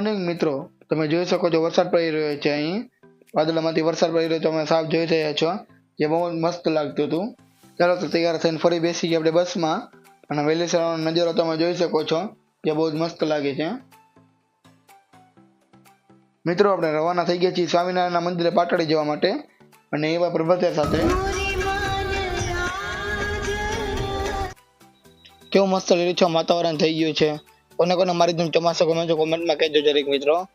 Morning મિત્રો. તમે જોઈ શકો છો, વરસાદ પડી રહ્યો છે અહીં. વાદળામાંથી વરસાદ પડી રહ્યો છે અમે સાફ જોઈ રહ્યા છો. જે બહુ મસ્ત લાગતું હતું. ચાલો તો તૈયાર થઈને ફરી બેસી ગયા આપણે બસમાં. અને વહેલી સવારનો નજારો તમે જોઈ શકો છો, જે બહુ જ મસ્ત લાગે છે. મિત્રો, આપણે રવાના થઈ ગયા છીએ સ્વામિનારાયણના મંદિરે પાટડી જવા માટે. અને એવા પ્રભાતિયા સાથે કેવું મસ્ત લીલીછમ વાતાવરણ થઈ ગયું છે. કોને કોને મારી તું ચોમાસા ગમે છે કોમેન્ટમાં કહેજો જરીક મિત્રો.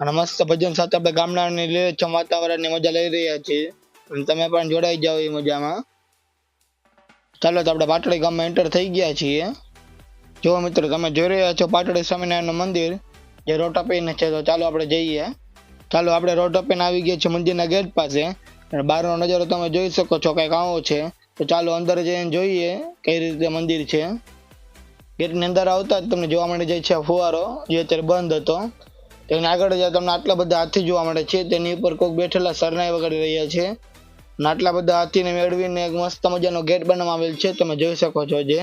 અને મસ્ત ભજન સાથે આપણે ગામડાની લીલીછમ વાતાવરણની મજા લઈ રહ્યા છીએ. અને તમે પણ જોડાઈ જાઓ એ મજામાં. ચાલો તો આપણે પાટડી ગામમાં એન્ટર થઈ ગયા છીએ. જો મિત્રો તમે જોઈ રહ્યા છો પાટડી સ્વામિનારાયણનું મંદિર, જે રોટાપીને છે, તો ચાલો આપણે જઈએ. ચાલો આપણે રોટાપીને આવી ગયા છીએ મંદિરના ગેટ પાસે. અને બહારનો નજારો તમે જોઈ શકો છો, કંઈક આવો છે. તો ચાલો અંદર જઈને જોઈએ કઈ રીતે મંદિર છે. ગેટની અંદર આવતા જ તમને જોવા મળે જાય છે ફુવારો, જે અત્યારે બંધ હતો. તેની આગળ જ તમને આટલા બધા હાથી જોવા મળે છે. તેની ઉપર કોઈક બેઠેલા સરનાઈ વગાડી રહ્યા છે. અને આટલા બધા હાથીને મેળવીને એક મસ્ત મજાનો ગેટ બનાવવામાં આવેલ છે. તમે જોઈ શકો છો જે.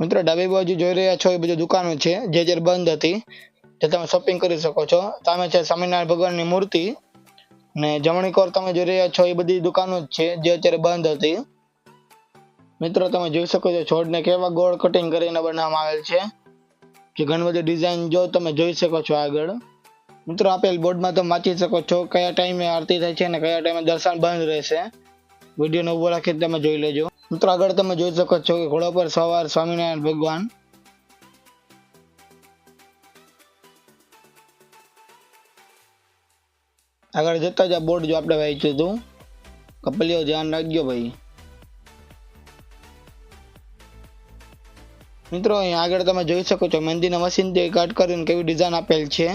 મિત્રો, ડાબી બાજુ જોઈ રહ્યા છો એ બધી દુકાનો છે, જે અત્યારે બંધ હતી. જે તમે શોપિંગ કરી શકો છો. સામે છે સ્વામિનારાયણ ભગવાનની મૂર્તિ ને જમણી કોર તમે જોઈ રહ્યા છો, એ બધી દુકાનો જ છે, જે અત્યારે બંધ હતી. મિત્રો, તમે જોઈ શકો છો, છોડને કેવા ગોળ કટિંગ કરીને બનાવવામાં આવેલ છે. કે ઘણી બધી ડિઝાઇન જો તમે જોઈ શકો છો આગળ. મિત્રો, આપેલ બોર્ડમાં તમે વાંચી શકો છો કયા ટાઈમે આરતી થાય છે અને કયા ટાઈમે દર્શન બંધ રહેશે. વિડીયોને ઊભો રાખી તમે જોઈ લેજો. મિત્રો, આગળ તમે જોઈ શકો છો કે ઘોડા પર સવાર સ્વામિનારાયણ ભગવાન આગળ જતા જ આ બોર્ડ જો આપણે વાંચ્યું હતું. કપલીઓ ધ્યાન રાખજો ભાઈ. મિત્રો, અહીંયા આગળ તમે જોઈ શકો છો, મહેંદીના મશીનથી કટ કરીને કેવી ડિઝાઇન આપેલ છે.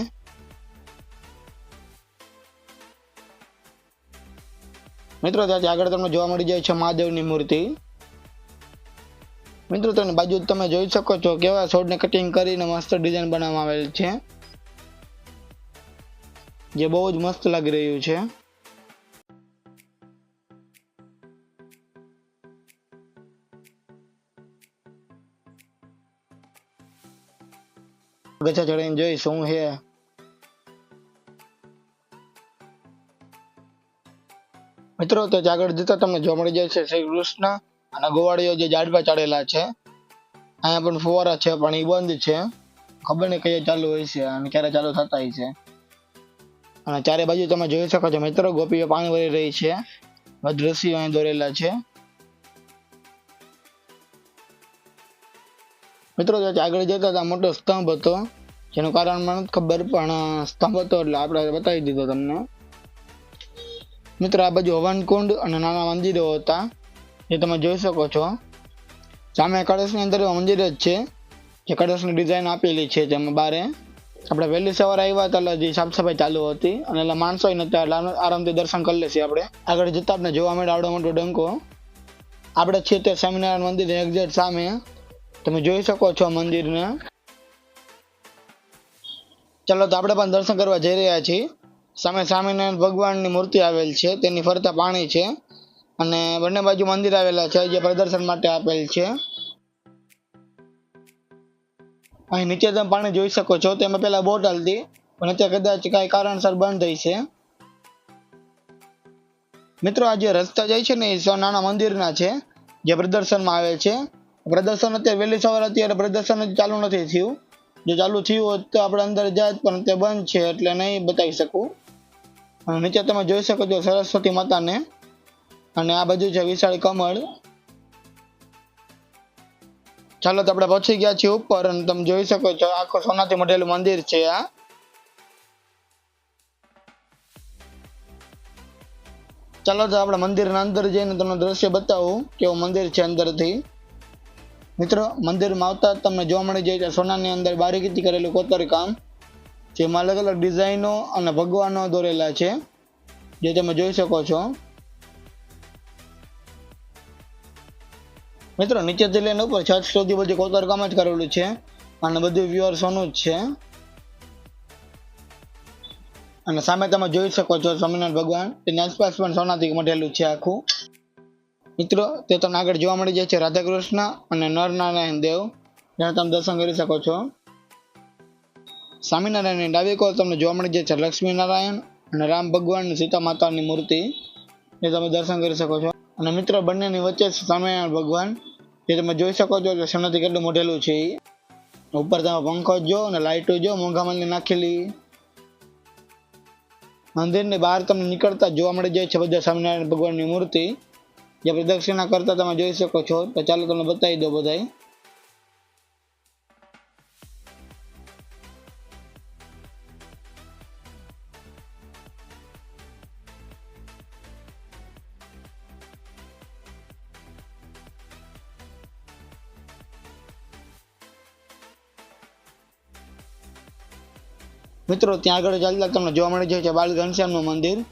મિત્રો, ત્યાંથી આગળ તમને જોવા મળી જાય છે મહાદેવની મૂર્તિ. મિત્રો તમે બાજુ તમે જોઈ શકો છો કેવા છોડને કટિંગ કરીને મસ્ત ડિઝાઇન બનાવવામાં આવેલ છે. જે બહુ જ મસ્ત લાગી રહ્યું છે. ગચ્છા ચડીને જોઈ શું છે. મિત્રો, તો આગળ જતા તમને જોવા મળી જાય છે શ્રી કૃષ્ણ અને ગોવાળીઓ જે ઝાડવા ચડેલા છે. અહીંયા પણ ફુવારા છે, પણ એ બંધ છે. ખબર નહીં કઈ ચાલુ હોય છે અને ક્યારે ચાલુ થતા હોય છે. અને ચારે બાજુ તમે જોઈ શકો છો મિત્રો, ગોપીઓ પાણી ભરી રહી છે. દ્રશ્યો અહીં દોરેલા છે. મિત્રો આગળ જતા હતા, મોટો સ્તંભ હતો. જેનું કારણ મને નથી ખબર, પણ સ્તંભ હતો એટલે આપણે બતાવી દીધો તમને. મિત્રો, આ બાજુ હવન કુંડ અને નાના મંદિરો હતા. જે તમે જોઈ શકો છો. સામે કળશની અંદર મંદિર જ છે. જે કળશની ડિઝાઇન આપેલી છે તેમાં બારે આપણે વહેલી સવારે આવ્યા હતા, એટલે હજી સાફ ચાલુ હતી. અને એટલે માણસો નહોતા એટલે આરામથી દર્શન કરી લેશે આપણે. આગળ જતા આપણે જોવા મળે આવડો મોટો ડંકો. આપણે છીએ તે સ્વામિનારાયણ મંદિર એક્ઝેક્ટ સામે. તમે જોઈ શકો છો મંદિરને. ચાલો, તો આપણે પણ દર્શન કરવા જઈ રહ્યા છીએ. સામે સ્વામિનારાયણ ભગવાનની મૂર્તિ આવેલ છે. તેની ફરતા પાણી છે. અને બંને બાજુ મંદિર આવેલા છે. જે પ્રદર્શન માટે આપેલ છે. અહીં નીચે તમે પાણી જોઈ શકો છો. તેમાં પેલા બોટલ હાલતી પણ અત્યારે કદાચ કઈ કારણસર બંધ થઈ છે. મિત્રો, આ જે રસ્તા જાય છે ને, એ નાના મંદિરના છે, જે પ્રદર્શનમાં આવે છે. પ્રદર્શન અત્યારે વહેલી સવારે અત્યારે પ્રદર્શન ચાલુ નથી થયું. જો ચાલુ થયું હોત તો આપણે અંદર જાય પણ તે બંધ છે એટલે નહીં બતાવી શકું. નીચે તમે જોઈ શકો છો સરસ્વતી માતાને. અને આ બાજુ છે વિશાળ કમળ. ચાલો તો આપણે પહોંચી ગયા છીએ ઉપર અને તમે જોઈ શકો છો, આખો સોનાથી મઢેલું મંદિર છે આ ચાલો તો આપણે મંદિરના અંદર જઈને તમને દ્રશ્ય બતાવું, કેવું મંદિર છે અંદરથી. મિત્રો, મંદિરમાં આવતા તમને જોવા મળી જાય સોનાની અંદર બારીકીથી કરેલું કોતર કામ, જેમાં અલગ અલગ ડિઝાઇનો અને ભગવાનો દોરેલા છે, જે તમે જોઈ શકો છો. મિત્રો, નીચેથી લઈને ઉપર છત સુધી બધી કોતર કામ જ કરેલું છે અને બધું વ્યુઅર્સોનું સોનું જ છે. અને સામે તમે જોઈ શકો છો સ્વામિનારાયણ ભગવાન. તેની આસપાસ પણ સોનાથી મઢેલું છે આખું. મિત્રો, તે તમને આગળ જોવા મળી જાય છે રાધા કૃષ્ણ અને નરનારાયણ દેવ. જેને તમે દર્શન કરી શકો છો. સ્વામિનારાયણની ડાબી કોર તમને જોવા મળી જાય છે લક્ષ્મીનારાયણ અને રામ ભગવાન સીતા માતાની મૂર્તિ. એ તમે દર્શન કરી શકો છો. અને મિત્રો, બંનેની વચ્ચે સ્વામિનારાયણ ભગવાન, જે તમે જોઈ શકો છો કે સોનાથી કેટલું મોઢેલું છે ઉપર તમે પંખો જો અને લાઇટો જો મોંઘામાં નાખેલી. મંદિરની બહાર તમને નીકળતા જોવા મળી જાય છે બધા સ્વામિનારાયણ ભગવાનની મૂર્તિ. જે પ્રદક્ષિણા કરતા તમે જોઈ શકો છો. તો ચાલો તમને બતાવી દો બધાય. મિત્રો, ત્યાં આગળ ચાલતા તમને જોવા મળી જાય છે બાલ ઘનશ્યામનું મંદિર.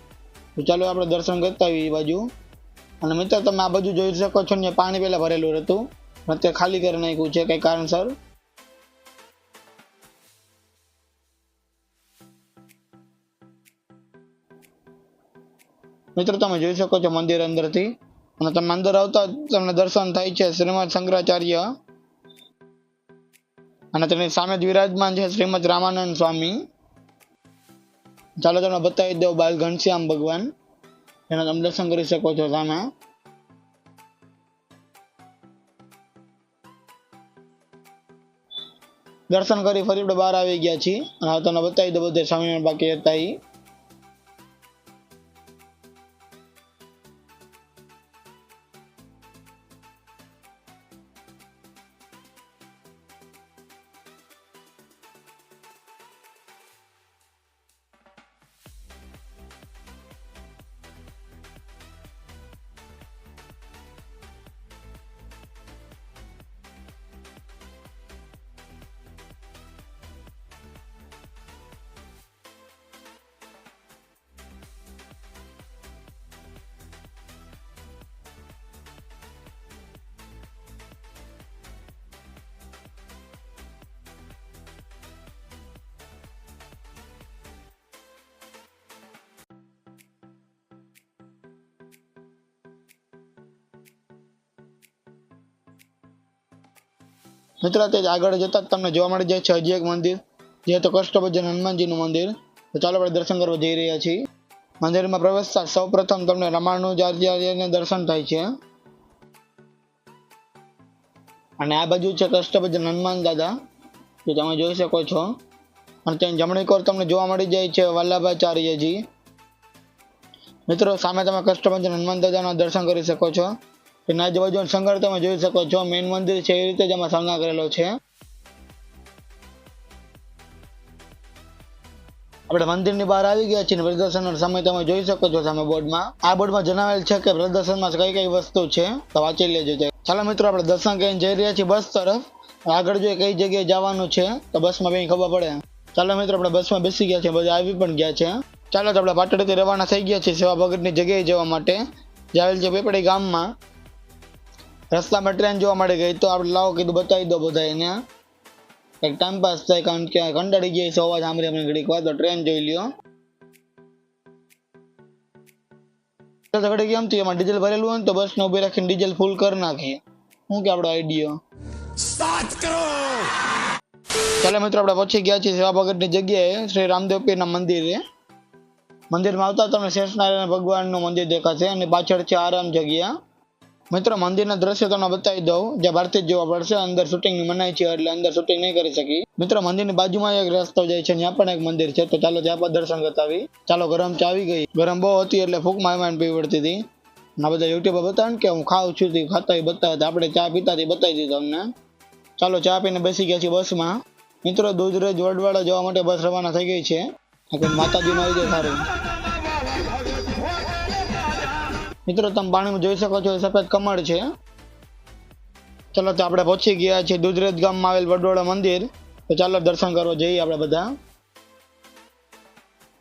તો ચાલો આપણે દર્શન કરતા આવીએ એ બાજુ. અને મિત્રો, તમે આ બાજુ જોઈ શકો છો ને, પાણી પહેલાં ભરેલું હતું. અત્યારે ખાલી કરી નાખ્યું છે કંઈ કારણસર. મિત્રો, તમે જોઈ શકો છો મંદિર અંદરથી. અને તમે અંદર આવતા તમને દર્શન થાય છે શ્રીમદ શંકરાચાર્ય. અને તેની સામે જ વિરાજમાન છે શ્રીમદ રામાનંદ સ્વામી. ચાલો તમને બતાવી દઉં બાલ ઘનશ્યામ ભગવાન. એના તમે દર્શન કરી શકો છો સામે. દર્શન કરી ફરી બહાર આવી ગયા છીએ. અને તમને બતાવી દઉં બધે સ્વામિનારાયણ બાકી હતા મિત્રો, તે આગળ જતા તમને જોવા મળી જાય છે હજી એક મંદિર, જે તો કષ્ટભજન હનુમાનજીનું મંદિર. તો ચાલો આપણે દર્શન કરવા જઈ રહ્યા છીએ. મંદિરમાં પ્રવેશતા સૌ પ્રથમ તમને રમાનુજાચાર્યને દર્શન થાય છે. અને આ બાજુ છે કષ્ટભજન હનુમાન દાદા જે તમે જોઈ શકો છો. અને ત્યાં જમણી કોર તમને જોવા મળી જાય છે વલ્લભાચાર્યજી. મિત્રો, સામે તમે કષ્ટભજન હનુમાન દાદાના દર્શન કરી શકો છો. તેના આજુબાજુ તમે જોઈ શકો છો. મેઇન મંદિર છે એ રીતે જ એમાં શણગાર કરેલો છે. આપણે મંદિરની બહાર આવી ગયા છીએ પ્રદર્શનનો સમય તમે જોઈ શકો છો સામે બોર્ડમાં. આ બોર્ડમાં જણાવેલ છે કે પ્રદર્શનમાં કઈ કઈ વસ્તુ છે તો વાંચી લેજો ચાલો મિત્રો, આપણે દર્શન કરીને જઈ રહ્યા છીએ બસ તરફ. આગળ જોઈએ કઈ જગ્યાએ જવાનું છે તો બસમાં બી ખબર પડે. ચાલો મિત્રો, આપણે બસમાં બેસી ગયા છે બધા આવી પણ ગયા છે. ચાલો તો આપણે પાટણથી રવાના થઈ ગયા છીએ સેવા ભગતની જગ્યાએ જવા માટે. જાવેલ છે પેપડી ગામમાં. રસ્તામાં ટ્રેન જોવા મળી ગઈ તો આપણે લાવો કીધું બતાવી દો બધા એને. એક ટાઈમ પાસ થાય કારણ કે કંટાળી ગયા છે અવાજ સાંભળી આપણે ઘડીક વાર તો ટ્રેન જોઈ લ્યો. તો ઘડીક કેમ થયું? એમાં ડીઝલ ભરેલું હોય ને તો બસને ઊભી રાખીને ડીઝલ ફૂલ કરી નાખીએ શું કે આપણો આઈડિયો ચાલો મિત્રો આપણે પહોંચી ગયા છીએ સેવા ભગતની જગ્યાએ શ્રી રામદેવ પીરના મંદિરે. મંદિરમાં આવતા તમને શેષનારાયણ ભગવાનનું મંદિર દેખાશે અને પાછળ છે આરામ જગ્યા. મિત્રો, મંદિરના દ્રશ્ય તમને બતાવી દઉં. જે ભારતી જ જોવા પડશે અંદર શૂટિંગની મનાઈ છે, એટલે અંદર શૂટિંગ નહીં કરી શકી મિત્રો, મંદિરની બાજુમાં એક રસ્તો જાય છે. ત્યાં પણ એક મંદિર છે. તો ચાલો ત્યાં પણ દર્શન કરતા ચાલો, ગરમ ચા આવી ગઈ. ગરમ બહુ હતી, એટલે ફૂંકમાં એમાં પીવી પડતી હતી. ના બધા યુટ્યુબર બતાવે કે હું ખાઉં છું, તે ખાતા બતાવે. આપણે ચા પીતા બતાવી દીધું તમને ચાલો, ચા પીને બેસી ગયા છીએ બસમાં. મિત્રો, દૂધરેજ વડવાડા જવા માટે બસ રવાના થઈ ગઈ છે. માતાજીનું આવી જાય સારું. મિત્રો, તમે પાણીમાં જોઈ શકો છો સફેદ કમળ છે. ચલો, તો આપણે પહોંચી ગયા છીએ દુધરેજ ગામમાં આવેલ વડોળા મંદિર. તો ચાલો, દર્શન કરવા જઈએ આપણે બધા.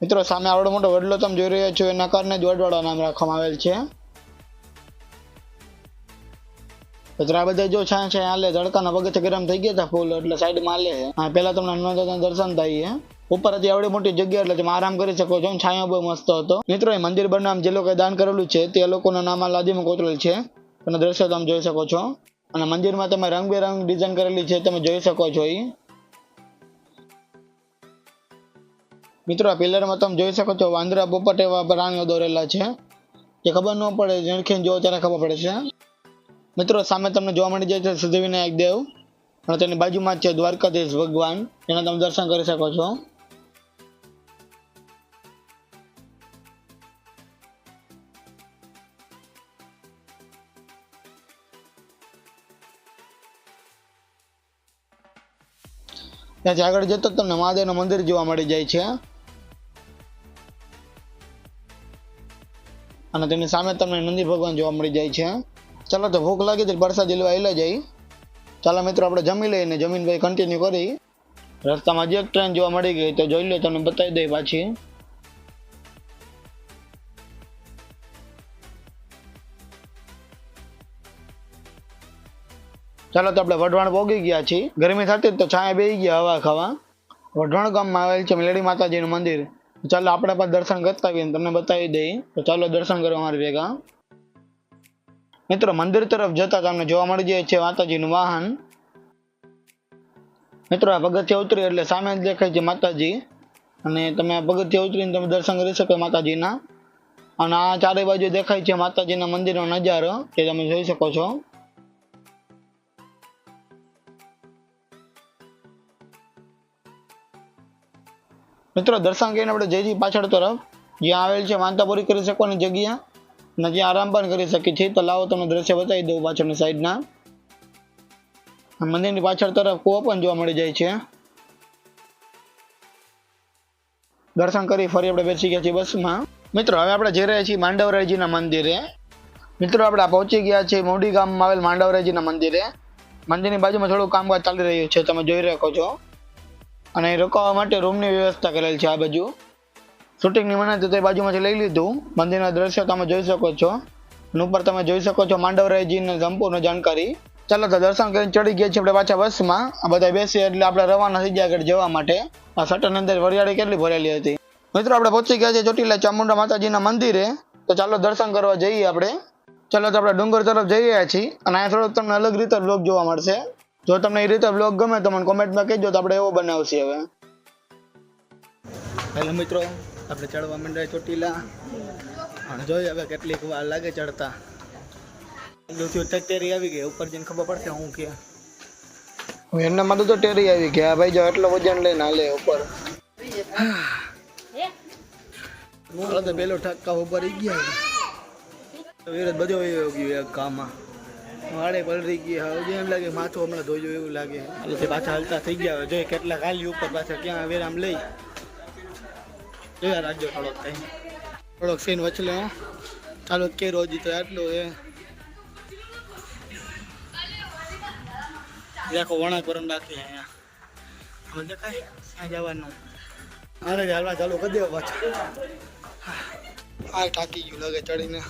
મિત્રો, સામે આવડો મોટો વડલો તમે જોઈ રહ્યા છો, એના કારણે જ વડવાડા નામ રાખવામાં આવેલ છે. પછી આ બધા જો છાયા છે, હાલે, તડકાના પગથી ગરમ થઈ ગયા હતા ફૂલ, એટલે સાઈડમાં હાલે હા, પહેલા તમને હનુમાન દર્શન થાય છે ઉપર હતી આવડી મોટી જગ્યા એટલે તમે આરામ કરી શકો છો. છાંયો બહુ મસ્ત હતો. મિત્રો, એ મંદિર બનાવ જે લોકોએ દાન કરેલું છે, તે લોકોના નામ લાદીમાં કોતરેલ છે. અને દ્રશ્ય તમે જોઈ શકો છો. અને મંદિરમાં તમે રંગબેરંગ ડિઝાઇન કરેલી છે, તમે જોઈ શકો છો એ મિત્રો, આ પિલરમાં તમે જોઈ શકો છો, વાંદરા, પોપટ એવા પ્રાણીઓ દોરેલા છે. જે ખબર ન પડે ઝીણખીને જોવો ત્યારે ખબર પડે છે. મિત્રો, સામે તમને જોવા મળી જાય છે સિદ્ધિવિનાયક દેવ. અને તેની બાજુમાં જ છે દ્વારકાધીશ ભગવાન. એના તમે દર્શન કરી શકો છો. ત્યાંથી આગળ જતો તમને મહાદેવનું મંદિર જોવા મળી જાય છે. અને તેની સામે તમને નંદી ભગવાન જોવા મળી જાય છે. ચાલો તો ભૂખ લાગી તો પ્રસાદી લેવા આવેલા જઈ ચાલો મિત્રો, આપણે જમી લઈને જમીન ભાઈ કન્ટિન્યુ કરી. રસ્તામાં જે એક ટ્રેન જોવા મળી ગઈ, તો જોઈ લો, તમને બતાવી દઈ પાછી. ચાલો તો આપણે વઢવાણ પોગી ગયા છીએ. ગરમી થતી તો છાંયા બેસી ગયા હવા ખાવા. વઢવાણ ગામમાં આવેલ છે મેલડી માતાજીનું મંદિર. ચાલો આપણે પણ દર્શન કરતા આવીએ તમને બતાવી દઈએ. તો ચાલો દર્શન કરવા અમારી ભેગા. મિત્રો, મંદિર તરફ જતા તમને જોવા મળી જાય છે માતાજીનું વાહન. મિત્રો, આ પગથિયા ઉતરી એટલે સામે જ દેખાય છે માતાજી. અને તમે પગથિયા ઉતરીને તમે દર્શન કરી શકો માતાજીના. અને આ ચારે બાજુ દેખાય છે માતાજીના મંદિરનો નજારો તે તમે જોઈ શકો છો. મિત્રો, દર્શન કરીને આપણે જઈજી પાછળ તરફ, જ્યાં આવેલ છે માનતાપુરી કરી શકવાની જગ્યા, અને જ્યાં આરામ પણ કરી શકીએ છીએ. તો લાવો તમને દ્રશ્ય બતાવી દઉં પાછળની સાઈડના. મંદિરની પાછળ તરફ કૂવો પણ જોવા મળી જાય છે. દર્શન કરી ફરી આપણે બેસી ગયા છીએ બસમાં. મિત્રો, હવે આપણે જઈ રહ્યા છીએ માંડવરાયજીના મંદિરે. મિત્રો, આપણે પહોંચી ગયા છીએ મોડી ગામમાં આવેલ માંડવરાયજીના મંદિરે. મંદિરની બાજુમાં થોડું કામકાજ ચાલી રહ્યું છે, તમે જોઈ શકો છો. અને અહીં રોકાવા માટે રૂમની વ્યવસ્થા કરેલ છે આ બાજુ. શૂટિંગની મને તો બાજુમાંથી લઈ લીધું. મંદિરના દ્રશ્ય તમે જોઈ શકો છો. ઉપર તમે જોઈ શકો છો માંડવરાયજીની સંપૂર્ણ જાણકારી. ચાલો તો દર્શન કરીને ચડી ગયા છીએ આપણે પાછા બસમાં. આ બધા બેસી એટલે આપણે રવાના થઈ ગયા જવા માટે. આ સટન અંદર વરિયાળી કેટલી ભરેલી હતી. મિત્રો, આપણે પહોંચી ગયા છીએ ચોટીલા ચામુંડા માતાજીના મંદિરે. તો ચાલો દર્શન કરવા જઈએ આપણે. ચાલો તો આપણે ડુંગર તરફ જઈ રહ્યા છીએ. અને અહીંયા થોડોક તમને અલગ રીતે બ્લોગ જોવા મળશે. જો તમને એ રીતે બ્લોગ ગમે તો મને કોમેન્ટમાં કહેજો તો આપણે એવો બનાવશે હવે. હેલો મિત્રો આપણે ચડવા માંડ્યા ચોટીલા. અને જોઈએ હવે કેટલીક વાર લાગે ચડતા. ટેરી આવી ગઈ. ઉપર જઈને ખબર પડશે હું કે. એમના માટે તો ટેરી આવી ગયા ભાઈ જો એટલો વજન લઈને હાલે ઉપર. પેલો ઠાકા ઉપર ગયા. વિરત બધો ગયું કામમાં વાળે પલરી ગયા હવે એમ લાગે માથું હમણાં ધોયું એવું લાગે. એટલે તે પાછા હલતા થઈ ગયા. હવે જોઈએ કેટલા ખાલી ઉપર પાછા ક્યાં વેરામ લઈ. જોયા રાખજો થોડોક થઈ થોડોક સીન વચલે હો. ચાલો કે રોજ તો આટલું એ આખો વણાક કરમ નાખી અહીંયા. અમે દેખાય? ત્યાં જવાનું? અરે હાલવા ચાલુ કરી દેવા પાછા. આ ટાંકી ગયું લાગે ચડીને.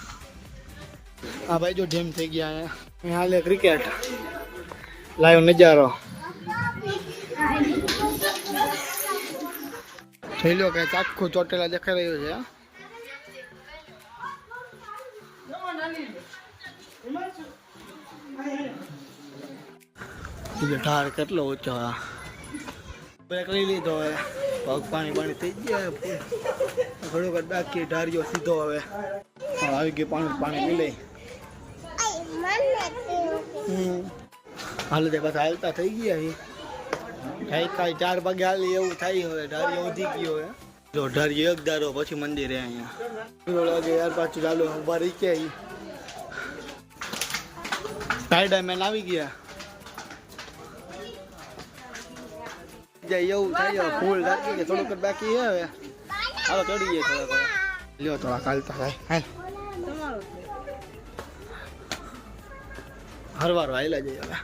આ ભાઈ જો ઢેમ થઈ ગયા અહીંયા. અહીં હાલે ક્રિકેટ લાઈવ નજારો. થઈ લો કે આખું ચોટેલા દેખાઈ રહ્યું છે બીજો કેટલો ઊંચો આ બ્રેક લઈ લીધો હવે. પગ પાણી પાણી થઈ ગયા થોડુંક બાકી ઢાર્યો સીધો હવે. આવી ગયું પાણી પાણી પી લઈ. હાલ તે બસ હાલતા થઈ ગયા છે કઈ કઈ ચાર પગે હાલી એવું થાય હવે ઢારી ઉધી ગયો હે. જો ઢારીઓ એક દારો પછી મંદિરે અહીંયા. લાગે યાર પાછું ચાલો ઊભા રહી ગયા ટાઈડામેન આવી ગયા. એવું થાય ફૂલ થોડુંક બાકી હે હવે. હાલો ચડી જાય થોડા થોડા લ્યો થોડા ચાલતા થાય. હરવાર વાયેલા જઈએ હવે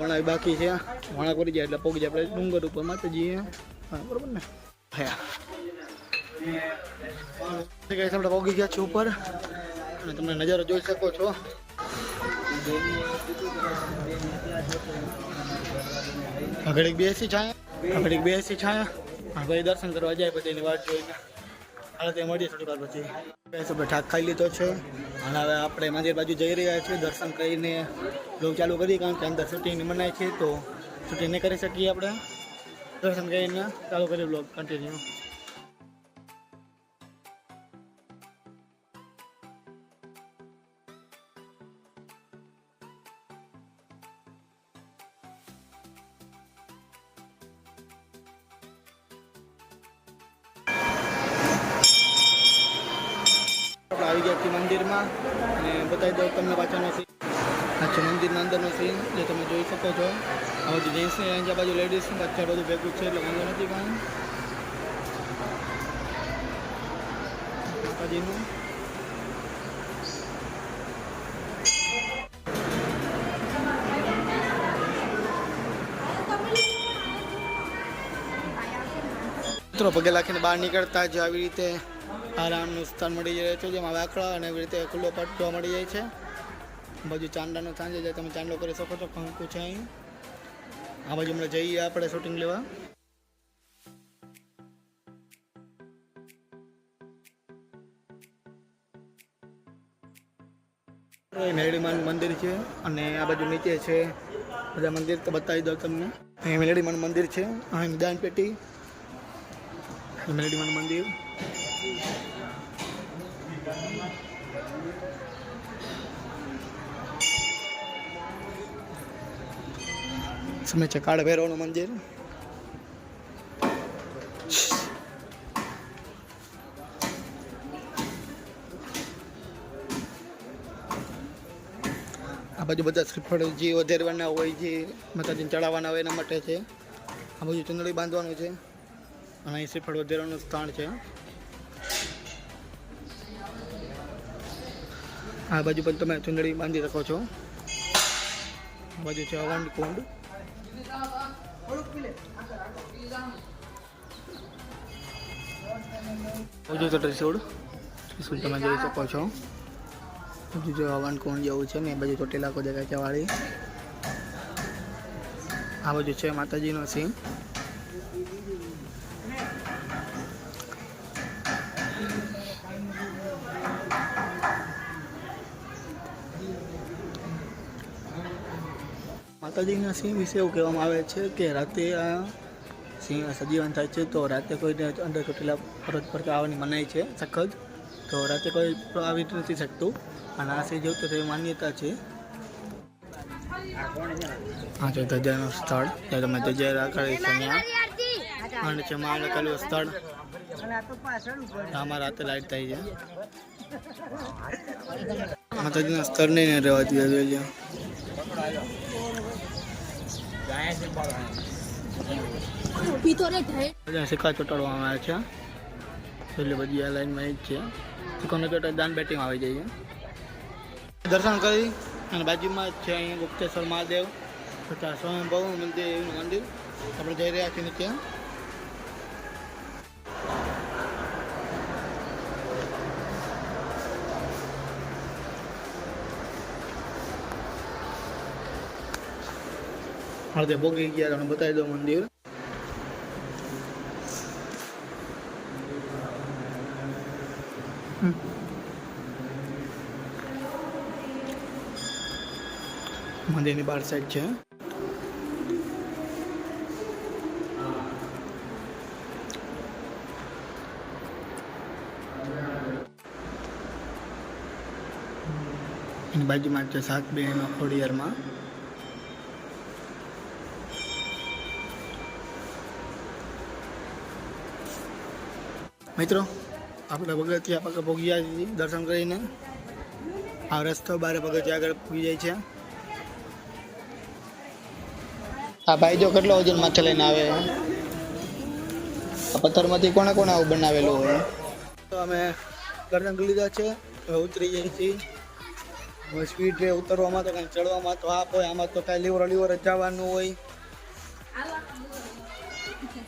વણા બાકી છે વણા કરી જાય એટલે પગ જાય આપણે ડુંગર ઉપર માતાજી હા. બરોબર ને? હા. આપણે પગી ગયા છે ઉપર. અને તમે નજારો જોઈ શકો છો. ઘડીક બેસી છાયા. ઘડીક બેસી છાયા. ભાઈ દર્શન કરવા જાય પછી એની વાત જોઈને. હાલ મળીએ થોડી વાર પછી. આપણે ઠાક, ખાઈ લીધો છે. અને હવે આપણે મંદિર બાજુ જઈ રહ્યા છીએ, દર્શન કરીને બ્લોગ ચાલુ કરીએ કારણ કે અંદર શૂટિંગ મનાય છે, તો શૂટિંગ નહીં કરી શકીએ આપણે. દર્શન કરીને ચાલુ કરીએ બ્લોગ કન્ટિન્યુ આવી ગયા છીએ મંદિરમાં. અને બતાવી દઉં તમને પાછળનો સીન આ છે મંદિરના અંદરનો સીન જે તમે જોઈ શકો છો. હવે જે જેન્ટ્સ ને અહીંયા બાજુ લેડીઝ પાછળ બધું ભેગું છે, એટલે વાંધો નથી કાંઈ. માતાજીનું. મિત્રો, પગે લાખીને બહાર નીકળતા જ આવી રીતે આરામનું સ્થાન મળી જાય છે, જેમાં વાકડા અને એવી રીતે ખુલ્લો પટ જોવા મળી જાય છે. બાજુ ચાંદાનો સાંજે જાય તમે ચાંદલો કરી શકો છો, કંકુ છે અહીં. આ બાજુ હમણાં જઈએ આપણે શૂટિંગ લેવા. મેરડીમાનું મંદિર છે અને આ બાજુ નીચે છે, બધા મંદિર તો બતાવી દઉં તમને. અહીં મેરડીમાનું મંદિર છે, અહીં દાન પેટી મેરડીમાનું મંદિર. સમય છે? કાળ ભૈરવનું મંદિર? આ બાજુ બધા શ્રીફળ જે વધેરવાના હોય, જે માતાજીને ચડાવવાના હોય એના માટે છે. આ બાજુ ચુંદડી બાંધવાનું છે. અને અહીં શ્રીફળ વધેરવાનું સ્થાન છે. આ બાજુ પણ તમે ચુંદડી બાંધી શકો છો. બાજુ છે અવાંડ કુંડ. હજુ તો ત્રિશુળ. ત્રિશુળ તમે જોઈ શકો છો. હજુ જો અવાંડ કુંડ જેવું છે ને, એ બાજુ ચોટીલા કો જગ્યા છે વાળી. આ બાજુ છે માતાજીનો સિંહ. માતાજીના સિંહ વિશે એવું કહેવામાં આવે છે કે રાતે આ સિંહ સજીવન થાય છે, તો રાતે કોઈને અંદર ચોટીલા ફરજ પર આવવાની મનાઈ છે, સખત. તો રાતે કોઈ આવી નથી શકતું. અને આ સિંહ જેવું તો તેવી માન્યતા છે. આ છે ધજાનું સ્થળ. ત્યાં તમે ધજા રાખેલી છે અને છે માં લખેલું સ્થળ. આમાં રાતે લાઈટ થાય છે. માતાજીના નહીં રહેવા જોઈએ સિક્કા ચોટાડવામાં આવે છે. એટલે બધી આ લાઈનમાં જ છે. સિક્કાનો ચોટા દાન આવી જાય છે દર્શન કરી અને બાજુમાં જ છે અહીંયા ગુપ્તેશ્વર મહાદેવ તથા સ્વયંભવ મંદિર મંદિર. આપણે જઈ રહ્યા છીએ ત્યાં તે ભોગી ગયા તમને બતાવી દઉં મંદિર. મંદિરની બાર સાઈડ છે. બાજુમાં છે સાત બે ખોડિયારમાં. મિત્રો, આપણે પગથિયા પગ છીએ દર્શન કરીને આ રસ્તો બારે પગથિયા આગળ પૂગી જાય છે. આ ભાઈ જો કેટલો વજન માથે લઈને આવે? આ પથ્થરમાંથી કોણે કોણે આવું બનાવેલું હોય? તો અમે દર્શન કરી લીધા છે ઉતરી જઈએ છીએ. સ્પીડ રે ઉતરવામાં તો કાંઈ ચડવામાં તો આપ હોય, આમાં તો કાંઈ લીવર લીવર જવાનું હોય.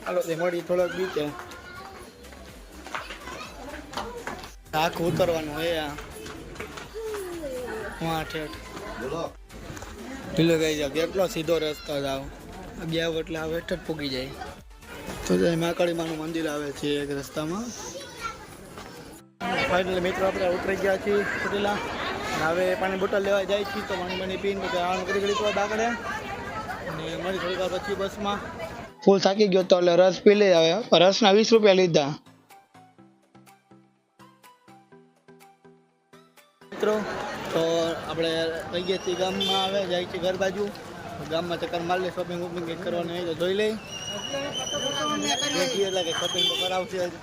હાલો તે મળી થોડોક બીચે આખું ઉતરવાનું હોય આ. હા ઠેઠ ઢીલો ગઈ જાય કેટલો સીધો રસ્તો જાવ બે એટલે આવે જ પૂગી જાય. તો જય મહાકાળી માનું મંદિર આવે છે એક રસ્તામાં. ફાઇનલી મિત્રો આપણે ઉતરી ગયા છીએ ચોટીલા હવે પાણી બોટલ લેવા જાય છીએ તો પાણી પાણી પીને આવવાનું કરી ઘડી તો આગળ અને મળી થોડીક વાર પછી બસમાં. ફૂલ થાકી ગયો તો એટલે રસ પી લઈ આવે રસના વીસ રૂપિયા લીધા. મિત્રો, તો આપણે કહીએ છીએ ગામમાં આવે, જાય છે ઘર બાજુ. ગામમાં ચક્કર મારી લે શોપિંગ વોપિંગ કંઈક કરવાની હોય તો જોઈ લઈ એટલે કે શોપિંગ તો કરાવશે જ.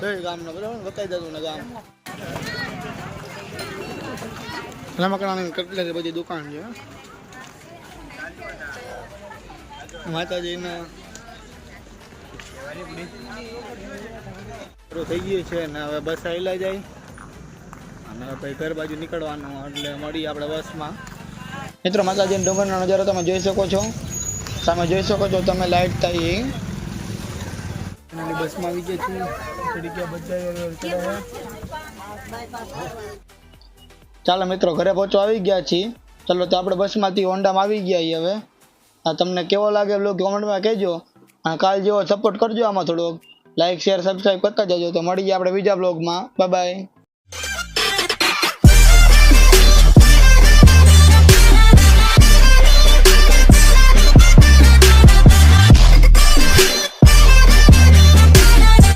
જોઈ ગામનો, બરાબર? બતાવી દેતું ને ગામ. રમકડાની કટલેરી બધી દુકાન છે માતાજીના. થઈ ગયું છે ને હવે બસ આવેલા જાય. ઘર બાજુ નીકળવાનું એટલે મળીએ આપણે બસમાં. મિત્રો માતાજી ડુંગરનો નજારો તમે જોઈ શકો છો. સામે જોઈ શકો છો તમે લાઈટ થઈ. બસમાં આવી ગયા છીએ. ચાલો મિત્રો, ઘરે પહોંચવા આવી ગયા છીએ. ચાલો તો આપણે બસમાંથી હોન્ડામાં આવી ગયા છીએ હવે. તમને કેવો લાગે બ્લોગ કોમેન્ટમાં કહેજો. અને કાલ જેવો સપોર્ટ કરજો આમાં થોડોક. લાઈક શેર સબસ્ક્રાઈબ કરતા જજો. તો મળીએ આપણે બીજા બ્લોગમાં બાય બાય